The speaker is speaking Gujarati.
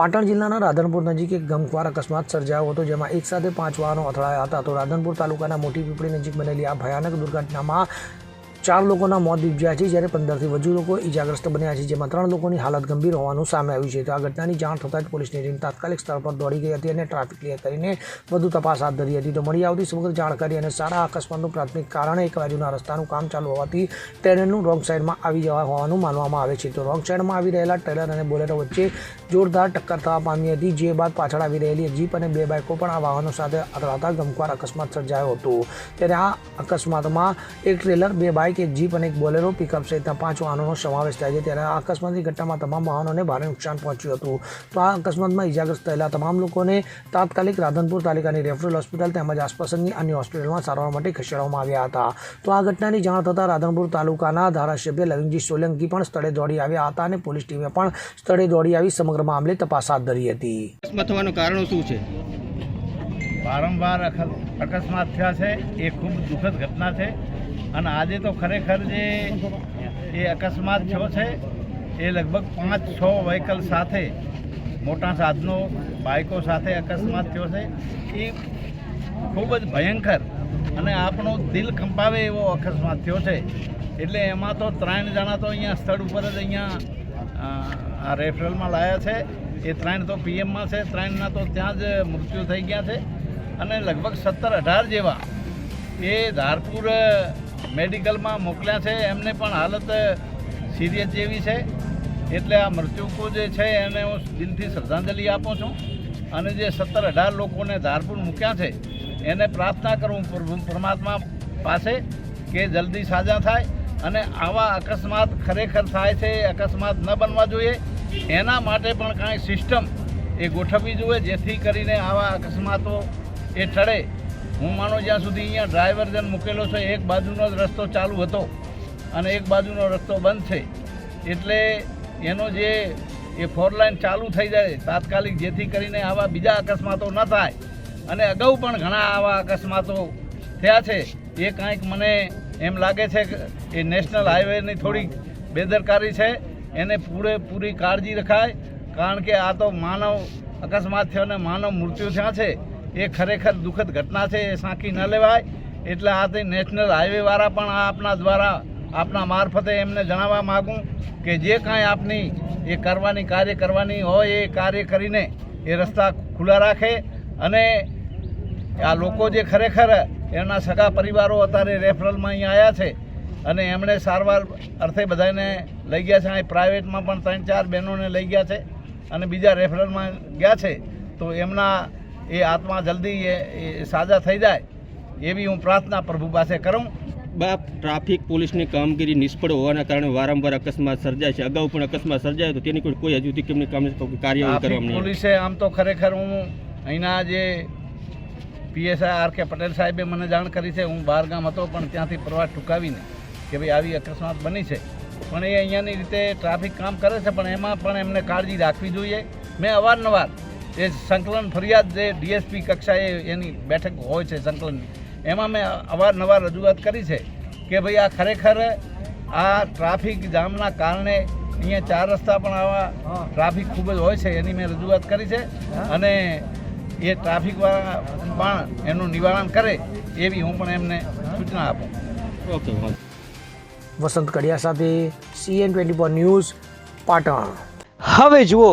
પાટણ જિલ્લાના રાધનપુર નજીક એક ગમખ્વાર અકસ્માત સર્જાયો હતો, જેમાં એક સાથે પાંચ વાહનો અથડાયા હતા. તો રાધનપુર તાલુકાના મોટી પીપળી નજીક બનેલી આ ભયાનક દુર્ઘટનામાં ચાર લોકોના મોત નીપજ્યા છે, જ્યારે પંદરથી વધુ લોકો ઈજાગ્રસ્ત બન્યા છે, જેમાં ત્રણ લોકોની હાલત ગંભીર હોવાનું સામે આવ્યું છે. તો આ ઘટનાની જાણ થતાં જ પોલીસની ટીમ તાત્કાલિક સ્થળ પર દોડી ગઈ હતી અને ટ્રાફિક ક્લિયર કરીને વધુ તપાસ હાથ ધરી હતી. તો મળી આવતી સમગ્ર જાણકારી અને સારા અકસ્માતનું પ્રાથમિક કારણ એક બાજુના રસ્તાનું કામ ચાલુ હોવાથી ટ્રેલરનું રોંગ સાઈડમાં આવી જવા હોવાનું માનવામાં આવે છે. તો રોંગ સાઈડમાં આવી રહેલા ટ્રેલર અને બોલેરો વચ્ચે જોરદાર ટક્કર થવા પામી હતી. જે બાદ પાછળ આવી રહેલી જીપ અને બે બાઇકો પણ આ વાહનો સાથે અથડાતા ગમખ્વાર અકસ્માત સર્જાયો હતો. ત્યારે આ અકસ્માતમાં એક ટ્રેલર, બે બાઇક એક જીપ અને એક બોલેરો પિકઅપ સહિતના પાંચ વાહનોનો સમાવેશ થાય છે. ત્યારે આ અકસ્માતની ઘટનામાં તમામ વાહનોને ભારે નુકસાન પહોંચ્યું હતું. તો આ અકસ્માતમાં ઇજાગ્રસ્ત થયેલા તમામ લોકોને તાત્કાલિક રાધનપુર તાલુકાની રેફરલ હોસ્પિટલ તેમજ આસપાસની અન્ય હોસ્પિટલમાં સારવાર માટે ખસેડવામાં આવ્યા હતા. તો આ ઘટનાની જાણ થતાં રાધનપુર તાલુકાના ધારાસભ્ય લવિંગજી સોલંકી પણ સ્થળે દોડી આવ્યા હતા અને પોલીસ ટીમે પણ સ્થળે દોડી આવી સમગ્ર મામલે તપાસ હાથ ધરી હતી. અકસ્માત થવાનું કારણ શું છે? વારંવાર અકસ્માત થયા છે. એ ખૂબ દુઃખદ ઘટના છે. અને આજે તો ખરેખર જે એ અકસ્માત થયો છે, એ લગભગ પાંચ, છ વ્હીકલ સાથે, મોટા સાધનો, બાઇકો સાથે અકસ્માત થયો છે. એ ખૂબ જ ભયંકર અને આપણો દિલ કંપાવે એવો અકસ્માત થયો છે. એટલે એમાં તો ત્રણ જણા તો અહીંયા સ્થળ ઉપર જ અહીંયા રેફરલમાં લાયા છે. એ ત્રણ તો પીએમમાં છે, ત્રણના તો ત્યાં જ મૃત્યુ થઈ ગયા છે. અને લગભગ સત્તર અઢાર જેવા એ ધારપુર મેડિકલમાં મોકલ્યા છે, એમને પણ હાલત સિરિયસ જેવી છે. એટલે આ મૃત્યુકો જે છે, એને હું દિલથી શ્રદ્ધાંજલિ આપું છું. અને જે સત્તર અઢાર લોકોને ધારપુર મૂક્યા છે, એને પ્રાર્થના કરું પરમાત્મા પાસે કે જલ્દી સાજા થાય અને આવા અકસ્માત ખરેખર થાય છે, અકસ્માત ન બનવા જોઈએ. એના માટે પણ કાંઈ સિસ્ટમ એ ગોઠવવી જોઈએ, જેથી કરીને આવા અકસ્માતો એ ટળે. હું માનો જ્યાં સુધી અહીંયા ડ્રાઈવર જન મૂકેલો છે, એક બાજુનો જ રસ્તો ચાલુ હતો અને એક બાજુનો રસ્તો બંધ છે. એટલે એનો જે એ ફોર લાઈન ચાલુ થઈ જાય તાત્કાલિક, જેથી કરીને આવા બીજા અકસ્માતો ન થાય. અને અગાઉ પણ ઘણા આવા અકસ્માતો થયા છે. એ કાંઈક મને એમ લાગે છે કે એ નેશનલ હાઈવેની થોડીક બેદરકારી છે. એને પૂરેપૂરી કાળજી રખાય. કારણ કે આ તો માનવ અકસ્માત થયો અને માનવ મૃત્યુ થયા છે. એ ખરેખર દુઃખદ ઘટના છે, એ સાંકી ન લેવાય. એટલે આ નેશનલ હાઈવેવાળા પણ આપના દ્વારા, આપના મારફતે એમને જણાવવા માગું કે જે કાંઈ આપની એ કરવાની કાર્ય કરવાની હોય એ કાર્ય કરીને એ રસ્તા ખુલ્લા રાખે. અને આ લોકો જે ખરેખર એમના સગા પરિવારો અત્યારે રેફરલમાં અહીંયા આવ્યા છે અને એમણે સારવાર અર્થે બધાને લઈ ગયા છે. અહીં પ્રાઇવેટમાં પણ ત્રણ ચાર બહેનોને લઈ ગયા છે અને બીજા રેફરલમાં ગયા છે. તો એમના એ આત્મા જલ્દી એ સાજા થઈ જાય એવી હું પ્રાર્થના પ્રભુ પાસે કરું. બાપ ટ્રાફિક પોલીસની કામગીરી નિષ્ફળ હોવાના કારણે વારંવાર અકસ્માત સર્જાય છે. અગાઉ પણ અકસ્માત સર્જાય તો તેની કોઈ કોઈ હજુ સુધી કેમની કામ કાર્યવાહી કરવામાં પોલીસે આમ તો ખરેખર હું અહીંના જે પીએસઆઈ આર કે પટેલ સાહેબે મને જાણ કરી છે હું બહાર ગામ હતો પણ ત્યાંથી પ્રવાસ ટૂંકાવીને કે ભાઈ આવી અકસ્માત બની છે. પણ એ અહીંયાની રીતે ટ્રાફિક કામ કરે છે પણ એમાં પણ એમને કાળજી રાખવી જોઈએ. મેં અવારનવાર એ સંકલન ફરિયાદ જે ડીએસપી કક્ષાએ એની બેઠક હોય છે સંકલનની એમાં મેં અવારનવાર રજૂઆત કરી છે કે ભાઈ આ ખરેખર આ ટ્રાફિક જામના કારણે અહીંયા ચાર રસ્તા પણ આવા ટ્રાફિક ખૂબ જ હોય છે એની મેં રજૂઆત કરી છે અને એ ટ્રાફિકવાળા પણ એનું નિવારણ કરે એવી હું પણ એમને સૂચના આપું. ઓકે વસંત કડિયા સાથે CN twenty four news Patan. હવે જુઓ